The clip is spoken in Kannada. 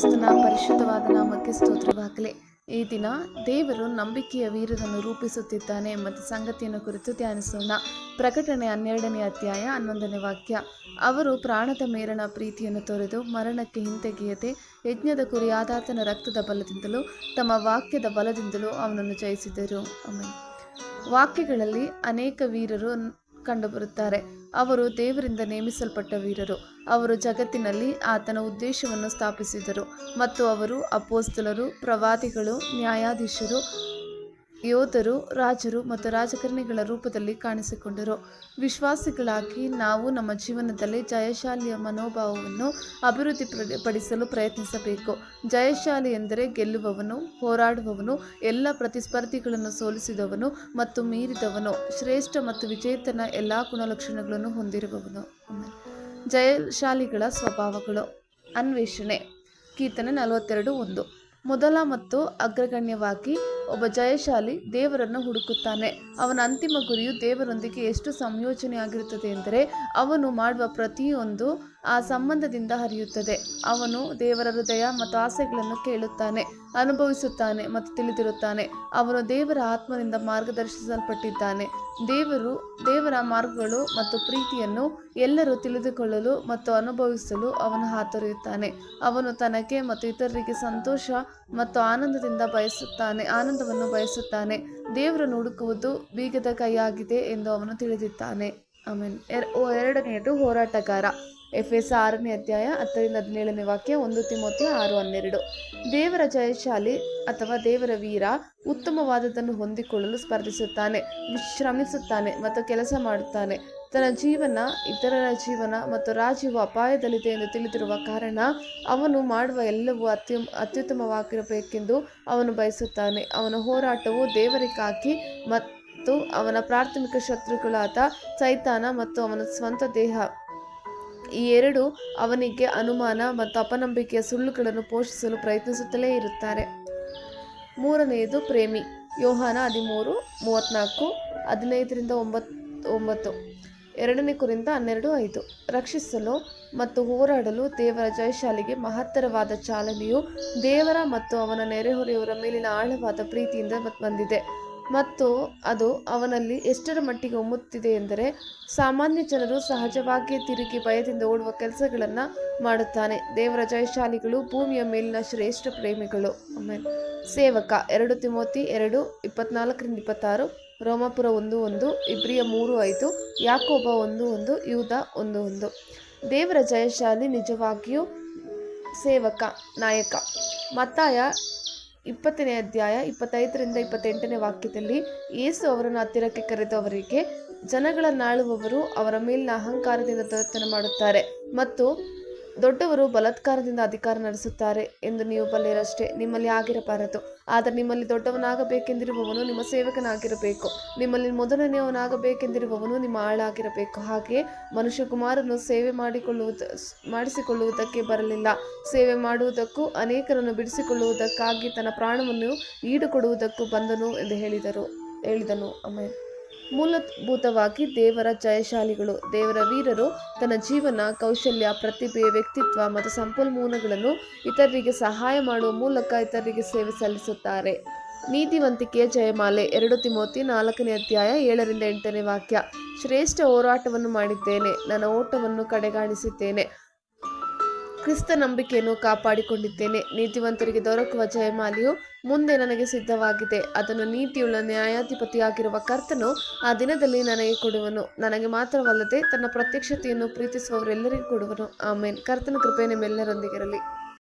ಕ್ರಿಸ್ತನ ಪರಿಶುದ್ಧವಾದ ನಾಮಕ್ಕೆ ಸ್ತೋತ್ರವಾಗಲಿ. ಈ ದಿನ ದೇವರು ನಂಬಿಕೆಯ ವೀರರನ್ನು ರೂಪಿಸುತ್ತಿದ್ದಾನೆ ಎಂಬ ಸಂಗತಿಯನ್ನು ಕುರಿತು ಧ್ಯಾನಿಸೋಣ. ಪ್ರಕಟಣೆ ಹನ್ನೆರಡನೇ ಅಧ್ಯಾಯ ಹನ್ನೊಂದನೇ ವಾಕ್ಯ. ಅವರು ಪ್ರಾಣದ ಮೇಲನ ಪ್ರೀತಿಯನ್ನು ತೊರೆದು ಮರಣಕ್ಕೆ ಹಿಂತೆಗೆಯದೆ ಯಜ್ಞದ ಕುರಿಯಾದಾತನ ರಕ್ತದ ಬಲದಿಂದಲೂ ತಮ್ಮ ವಾಕ್ಯದ ಬಲದಿಂದಲೂ ಅವನನ್ನು ಜಯಿಸಿದರು. ವಾಕ್ಯಗಳಲ್ಲಿ ಅನೇಕ ವೀರರು ಕಂಡುಬರುತ್ತಾರೆ. ಅವರು ದೇವರಿಂದ ನೇಮಿಸಲ್ಪಟ್ಟ ವೀರರು. ಅವರು ಜಗತ್ತಿನಲ್ಲಿ ಆತನ ಉದ್ದೇಶವನ್ನು ಸ್ಥಾಪಿಸಿದರು ಮತ್ತು ಅವರು ಅಪೋಸ್ತಲರು, ಪ್ರವಾದಿಗಳು, ನ್ಯಾಯಾಧೀಶರು ಯೋಧರು, ರಾಜರು ಮತ್ತು ರಾಜಕಾರಣಿಗಳ ರೂಪದಲ್ಲಿ ಕಾಣಿಸಿಕೊಂಡರು. ವಿಶ್ವಾಸಿಗಳಾಗಿ ನಾವು ನಮ್ಮ ಜೀವನದಲ್ಲಿ ಜಯಶಾಲಿಯ ಮನೋಭಾವವನ್ನು ಅಭಿವೃದ್ಧಿ ಪಡಿಸಲು ಪ್ರಯತ್ನಿಸಬೇಕು. ಜಯಶಾಲಿ ಎಂದರೆ ಗೆಲ್ಲುವವನು, ಹೋರಾಡುವವನು, ಎಲ್ಲ ಪ್ರತಿಸ್ಪರ್ಧಿಗಳನ್ನು ಸೋಲಿಸಿದವನು ಮತ್ತು ಮೀರಿದವನು, ಶ್ರೇಷ್ಠ ಮತ್ತು ವಿಜೇತನ ಎಲ್ಲ ಗುಣಲಕ್ಷಣಗಳನ್ನು ಹೊಂದಿರುವವನು. ಜಯಶಾಲಿಗಳ ಸ್ವಭಾವಗಳು. ಅನ್ವೇಷಣೆ. ಕೀರ್ತನೆ ನಲವತ್ತೆರಡು ಒಂದು. ಮೊದಲ ಮತ್ತು ಅಗ್ರಗಣ್ಯವಾಗಿ ಒಬ್ಬ ಜಯಶಾಲಿ ದೇವರನ್ನು ಹುಡುಕುತ್ತಾನೆ. ಅವನ ಅಂತಿಮ ಗುರಿಯು ದೇವರೊಂದಿಗೆ ಎಷ್ಟು ಸಂಯೋಜನೆಯಾಗಿರುತ್ತದೆ ಎಂದರೆ ಅವನು ಮಾಡುವ ಪ್ರತಿಯೊಂದು ಆ ಸಂಬಂಧದಿಂದ ಹರಿಯುತ್ತದೆ. ಅವನು ದೇವರ ಹೃದಯ ಮತ್ತು ಆಸೆಗಳನ್ನು ಕೇಳುತ್ತಾನೆ, ಅನುಭವಿಸುತ್ತಾನೆ ಮತ್ತು ತಿಳಿದಿರುತ್ತಾನೆ. ಅವನು ದೇವರ ಆತ್ಮದಿಂದ ಮಾರ್ಗದರ್ಶಿಸಲ್ಪಟ್ಟಿದ್ದಾನೆ. ದೇವರು, ದೇವರ ಮಾರ್ಗಗಳು ಮತ್ತು ಪ್ರೀತಿಯನ್ನು ಎಲ್ಲರೂ ತಿಳಿದುಕೊಳ್ಳಲು ಮತ್ತು ಅನುಭವಿಸಲು ಅವನು ಹಾತೊರೆಯುತ್ತಾನೆ ಅವನು ತನಗೆ ಮತ್ತು ಇತರರಿಗೆ ಸಂತೋಷ ಮತ್ತು ಆನಂದದಿಂದ ಬಯಸುತ್ತಾನೆ, ಆನಂದವನ್ನು ಬಯಸುತ್ತಾನೆ. ದೇವರನ್ನು ಹುಡುಕುವುದು ಬೀಗದ ಕೈಯಾಗಿದೆ ಎಂದು ಅವನು ತಿಳಿದಿದ್ದಾನೆ. ಆಮೇಲೆ ಎರಡನೆಯದು ಹೋರಾಟಗಾರ. ಎಫ್ ಎಸ್ ಆರನೇ ಅಧ್ಯಾಯ ಹತ್ತರಿಂದ ಹದಿನೇಳನೇ ವಾಕ್ಯ ಒಂದು ತಿಮೋತಿ ಆರು ಹನ್ನೆರಡು. ದೇವರ ಜಯಶಾಲಿ ಅಥವಾ ದೇವರ ವೀರ ಉತ್ತಮವಾದದನ್ನು ಹೊಂದಿಕೊಳ್ಳಲು ಸ್ಪರ್ಧಿಸುತ್ತಾನೆ, ವಿಶ್ರಮಿಸುತ್ತಾನೆ ಮತ್ತು ಕೆಲಸ ಮಾಡುತ್ತಾನೆ. ತನ್ನ ಜೀವನ, ಇತರರ ಜೀವನ ಮತ್ತು ರಾಜ್ಯವು ಅಪಾಯದಲ್ಲಿದೆ ಎಂದು ತಿಳಿದಿರುವ ಕಾರಣ ಅವನು ಮಾಡುವ ಎಲ್ಲವೂ ಅತ್ಯು, ಅತ್ಯುತ್ತಮವಾಗಿರಬೇಕೆಂದು ಅವನು ಬಯಸುತ್ತಾನೆ. ಅವನ ಹೋರಾಟವು ದೇವರಿಗಾಗಿ ಮತ್ತು ಅವನ ಪ್ರಾಥಮಿಕ ಶತ್ರುಗಳಾದ ಚೈತಾನ ಮತ್ತು ಅವನ ಸ್ವಂತ ದೇಹ. ಈ ಎರಡು ಅವನಿಗೆ ಅನುಮಾನ ಮತ್ತು ಅಪನಂಬಿಕೆಯ ಸುಳ್ಳುಗಳನ್ನು ಪೋಷಿಸಲು ಪ್ರಯತ್ನಿಸುತ್ತಲೇ ಇರುತ್ತಾರೆ. ಮೂರನೆಯದು ಪ್ರೇಮಿ. ಯೋಹಾನ ಹದಿಮೂರು, ಮೂವತ್ತ್ನಾಲ್ಕು, ಹದಿನೈದರಿಂದ ಒಂಬತ್ತು ಒಂಬತ್ತು. ಎರಡನೇ ಕುರಿಂದ ಹನ್ನೆರಡು, ಐದು. ರಕ್ಷಿಸಲು ಮತ್ತು ಹೋರಾಡಲು ದೇವರ ಜಯಶಾಲಿಗೆ ಮಹತ್ತರವಾದ ಚಾಲನೆಯು ದೇವರ ಮತ್ತು ಅವನ ನೆರೆಹೊರೆಯವರ ಮೇಲಿನ ಆಳವಾದ ಪ್ರೀತಿಯಿಂದ ಬಂದಿದೆ. ಮತ್ತು ಅದು ಅವನಲ್ಲಿ ಎಷ್ಟರ ಮಟ್ಟಿಗೆ ಒಮ್ಮುತ್ತಿದೆ ಎಂದರೆ ಸಾಮಾನ್ಯ ಜನರು ಸಹಜವಾಗಿ ತಿರುಗಿ ಭಯದಿಂದ ಓಡುವ ಕೆಲಸಗಳನ್ನು ಮಾಡುತ್ತಾನೆ. ದೇವರ ಜಯಶಾಲಿಗಳು ಭೂಮಿಯ ಮೇಲಿನ ಶ್ರೇಷ್ಠ ಪ್ರೇಮಿಗಳು. ಆಮೇಲೆ ಸೇವಕ ಎರಡು ತಿಮೋತಿ ಎರಡು ಇಪ್ಪತ್ನಾಲ್ಕರಿಂದ ಇಪ್ಪತ್ತಾರು, ರೋಮಾಪುರ ಒಂದು ಒಂದು, ಇಬ್ರಿಯ ಮೂರು ಐದು, ಯಾಕೋಬ ಒಂದು ಒಂದು, ಯೂದ ಒಂದು ಒಂದು. ದೇವರ ಜಯಶಾಲಿ ನಿಜವಾಗಿಯೂ ಸೇವಕ, ನಾಯಕ. ಮತ್ತಾಯ ಇಪ್ಪತ್ತನೇ ಅಧ್ಯಾಯ ಇಪ್ಪತ್ತೈದರಿಂದ ಇಪ್ಪತ್ತೆಂಟನೇ ವಾಕ್ಯದಲ್ಲಿ ಯೇಸು ಅವರನ್ನು ಹತ್ತಿರಕ್ಕೆ ಕರೆದು ಅವರಿಗೆ, ಜನಗಳನ್ನಾಳುವವರು ಅವರ ಮೇಲಿನ ಅಹಂಕಾರದಿಂದ ದೊರೆತನ ಮಾಡುತ್ತಾರೆ ಮತ್ತು ದೊಡ್ಡವರು ಬಲತ್ಕಾರದಿಂದ ಅಧಿಕಾರ ನಡೆಸುತ್ತಾರೆ ಎಂದು ನೀವು ಬಲ್ಲಿರಷ್ಟೇ ನಿಮ್ಮಲ್ಲಿ ಆಗಿರಬಾರದು. ಆದರೆ ನಿಮ್ಮಲ್ಲಿ ದೊಡ್ಡವನಾಗಬೇಕೆಂದಿರುವವನು ನಿಮ್ಮ ಸೇವಕನಾಗಿರಬೇಕು. ನಿಮ್ಮಲ್ಲಿ ಮೊದಲನೆಯವನಾಗಬೇಕೆಂದಿರುವವನು ನಿಮ್ಮ ಆಳಾಗಿರಬೇಕು. ಹಾಗೆ ಮನುಷ್ಯಕುಮಾರನು ಸೇವೆ ಮಾಡಿಕೊಳ್ಳುವುದ, ಮಾಡಿಸಿಕೊಳ್ಳುವುದಕ್ಕೆ ಬರಲಿಲ್ಲ. ಸೇವೆ ಮಾಡುವುದಕ್ಕೂ, ಅನೇಕರನ್ನು ಬಿಡಿಸಿಕೊಳ್ಳುವುದಕ್ಕಾಗಿ ತನ್ನ ಪ್ರಾಣವನ್ನು ಈಡುಕೊಡುವುದಕ್ಕೂ ಬಂದನು ಎಂದು ಹೇಳಿದರು, ಹೇಳಿದನು. ಆಮೇಲೆ ಮೂಲಭೂತವಾಗಿ ದೇವರ ಜಯಶಾಲಿಗಳು. ದೇವರ ವೀರರು ತನ್ನ ಜೀವನ, ಕೌಶಲ್ಯ, ಪ್ರತಿಭೆ, ವ್ಯಕ್ತಿತ್ವ ಮತ್ತು ಸಂಪನ್ಮೂಲಗಳನ್ನು ಇತರರಿಗೆ ಸಹಾಯ ಮಾಡುವ ಮೂಲಕ ಇತರರಿಗೆ ಸೇವೆ ಸಲ್ಲಿಸುತ್ತಾರೆ. ನೀತಿವಂತಿಕೆಯ ಜಯಮಾಲೆ ಎರಡು ತಿಮೋತಿ ನಾಲ್ಕನೇ ಅಧ್ಯಾಯ ಏಳರಿಂದ ಎಂಟನೇ ವಾಕ್ಯ. ಶ್ರೇಷ್ಠ ಹೋರಾಟವನ್ನು ಮಾಡಿದ್ದೇನೆ. ನನ್ನ ಓಟವನ್ನು ಕಡೆಗಾಣಿಸಿದ್ದೇನೆ. ಕ್ರಿಸ್ತ ನಂಬಿಕೆಯನ್ನು ಕಾಪಾಡಿಕೊಂಡಿದ್ದೇನೆ. ನೀತಿವಂತರಿಗೆ ದೊರಕುವ ಜಯಮಾಲಿಯು ಮುಂದೆ ನನಗೆ ಸಿದ್ಧವಾಗಿದೆ. ಅದನ್ನು ನೀತಿಯುಳ್ಳ ನ್ಯಾಯಾಧಿಪತಿಯಾಗಿರುವ ಕರ್ತನು ಆ ದಿನದಲ್ಲಿ ನನಗೆ ಕೊಡುವನು. ನನಗೆ ಮಾತ್ರವಲ್ಲದೆ ತನ್ನ ಪ್ರತ್ಯಕ್ಷತೆಯನ್ನು ಪ್ರೀತಿಸುವವರೆಲ್ಲರಿಗೂ ಕೊಡುವನು. ಆಮೇನ್. ಕರ್ತನ ಕೃಪೆ ನಿಮ್ಮೆಲ್ಲರೊಂದಿಗಿರಲಿ.